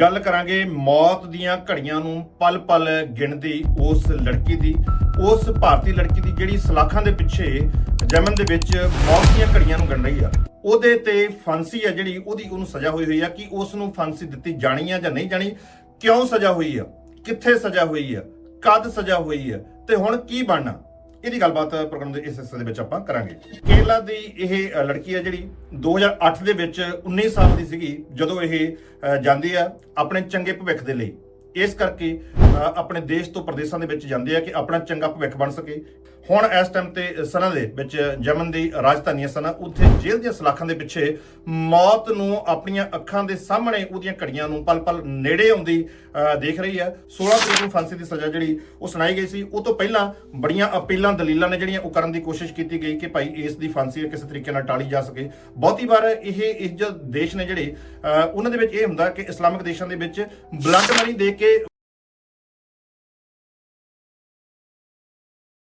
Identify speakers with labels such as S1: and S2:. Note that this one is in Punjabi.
S1: ਗੱਲ ਕਰਾਂਗੇ ਮੌਤ ਦੀਆਂ ਘੜੀਆਂ ਨੂੰ ਪਲ-ਪਲ ਗਿਣਦੀ ਉਸ ਲੜਕੀ ਦੀ, ਉਸ ਭਾਰਤੀ ਲੜਕੀ ਦੀ ਜਿਹੜੀ ਸਲਾਖਾਂ ਦੇ ਪਿੱਛੇ ਜਮਨ ਦੇ ਵਿੱਚ ਮੌਤ ਦੀਆਂ ਘੜੀਆਂ ਨੂੰ ਗਿਣ ਰਹੀ ਆ। ਉਹਦੇ ਤੇ ਫਾਂਸੀ ਆ ਜਿਹੜੀ, ਉਹਦੀ ਉਹਨੂੰ ਸਜ਼ਾ ਹੋਈ ਹੋਈ ਆ ਕਿ ਉਸ ਨੂੰ ਫਾਂਸੀ ਦਿੱਤੀ ਜਾਣੀ ਆ ਜਾਂ ਨਹੀਂ ਜਾਣੀ, ਕਿਉਂ ਸਜ਼ਾ ਹੋਈ ਆ, ਕਿੱਥੇ ਸਜ਼ਾ ਹੋਈ ਆ, ਕਦ ਸਜ਼ਾ ਹੋਈ ਆ ਤੇ ਹੁਣ ਕੀ ਬਣਨਾ? ਇਹਦੀ ਗੱਲਬਾਤ ਪ੍ਰੋਗਰਾਮ ਦੇ ਇਸ ਹਿੱਸੇ ਦੇ ਵਿੱਚ ਆਪਾਂ ਕਰਾਂਗੇ। ਕੇਰਲਾ ਦੀ ਇਹ ਲੜਕੀ ਹੈ ਜਿਹੜੀ 2008 ਦੇ ਵਿੱਚ 19 ਸਾਲ ਦੀ ਸੀਗੀ, ਜਦੋਂ ਇਹ ਜਾਂਦੀ ਆ ਆਪਣੇ ਚੰਗੇ ਭਵਿੱਖ ਦੇ ਲਈ। ਇਸ ਕਰਕੇ ਆਪਣੇ ਦੇਸ਼ ਤੋਂ ਪ੍ਰਦੇਸ਼ਾਂ ਦੇ ਵਿੱਚ ਜਾਂਦੇ ਆ ਕਿ ਆਪਣਾ ਚੰਗਾ ਭਵਿੱਖ ਬਣ ਸਕੇ ਹੁਣ ਇਸ ਟਾਈਮ ਤੇ ਸਨਾ ਦੇ ਵਿੱਚ ਜਮਨ ਦੀ ਰਾਜਧਾਨੀ ਹੈ ਸਨਾ, ਉੱਥੇ ਜੇਲ੍ਹ ਦੀਆਂ ਸਲਾਖਾਂ ਦੇ ਪਿੱਛੇ ਮੌਤ ਨੂੰ ਆਪਣੀਆਂ ਅੱਖਾਂ ਦੇ ਸਾਹਮਣੇ ਉਹਦੀਆਂ ਘੜੀਆਂ ਨੂੰ ਪਲ-ਪਲ ਨੇੜੇ ਆਉਂਦੀ ਦੇਖ ਰਹੀ ਹੈ। 16 ਤਰੀਕ ਨੂੰ ਫਾਂਸੀ ਦੀ ਸਜ਼ਾ ਜਿਹੜੀ ਉਹ ਸੁਣਾਈ ਗਈ ਸੀ। ਉਹ ਤੋਂ ਪਹਿਲਾਂ ਬੜੀਆਂ ਅਪੀਲਾਂ, ਦਲੀਲਾਂ ਨੇ ਜਿਹੜੀਆਂ ਉਹ ਕਰਨ ਦੀ ਕੋਸ਼ਿਸ਼ ਕੀਤੀ ਗਈ ਕਿ ਭਾਈ ਇਸ ਦੀ ਫਾਂਸੀ ਕਿਸੇ ਤਰੀਕੇ ਨਾਲ ਟਾਲੀ ਜਾ ਸਕੇ। ਬਹੁਤੀ ਵਾਰ ਇਹ ਇਸ ਜੋ ਦੇਸ਼ ਨੇ ਜਿਹੜੇ ਉਹਨਾਂ ਦੇ ਵਿੱਚ ਇਹ ਹੁੰਦਾ ਕਿ ਇਸਲਾਮਿਕ ਦੇਸ਼ਾਂ ਦੇ ਵਿੱਚ ਬਲੱਡ ਮਨੀ ਦੇ ਕੇ